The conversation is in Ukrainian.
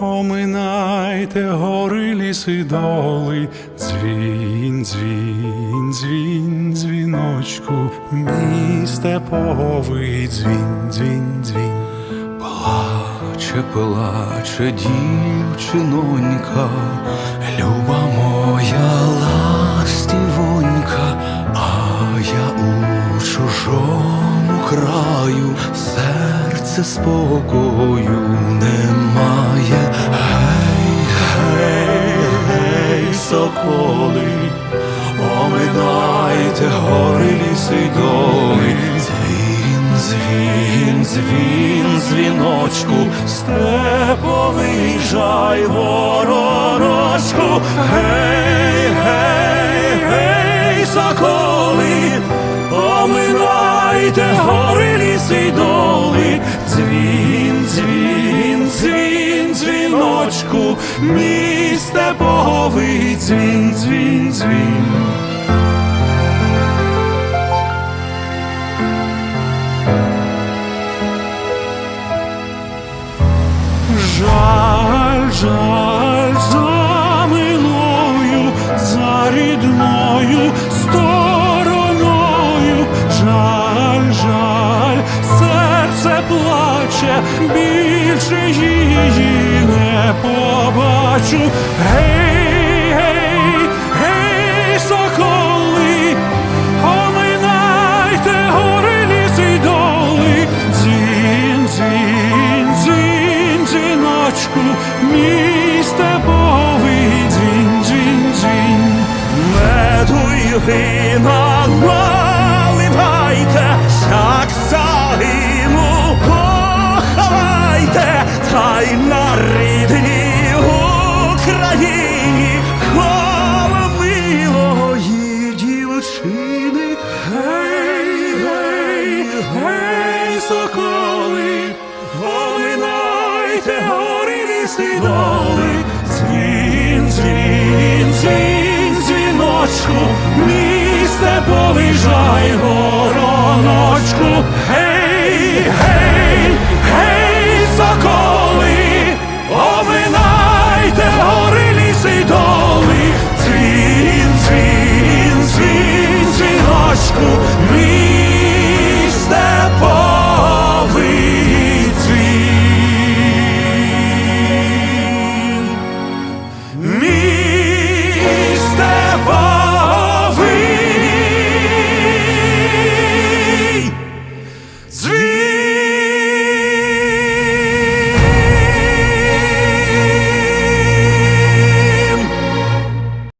Оминайте гори, ліси, доли, дзвін, дзвін, дзвін, дзвіночку, мій степовий дзвін, дзвін, дзвін. Плаче, плаче дівчинонька, люба моя ластівонька, а я у чужому краю, серце спокою немає. Доли. Дзвін, дзвін, дзвін, дзвіночку, степовий жай ворожку. Гей, гей, гей, соколи, оминайте гори, ліси й доли. Дзвін, дзвін, дзвін, дзвіночку, мій степовий дзвін, дзвін, дзвін. Жаль, за миною, за рідною стороною, жаль, жаль, серце плаче, більше її не побачу. Гей, Й наливайте, як загину поховайте, та й на рідній Україні коло милої дівчини. Гей, гей, гей, соколи, оминайте гори, ліси доли, дзвіночку, повижай, гороночку,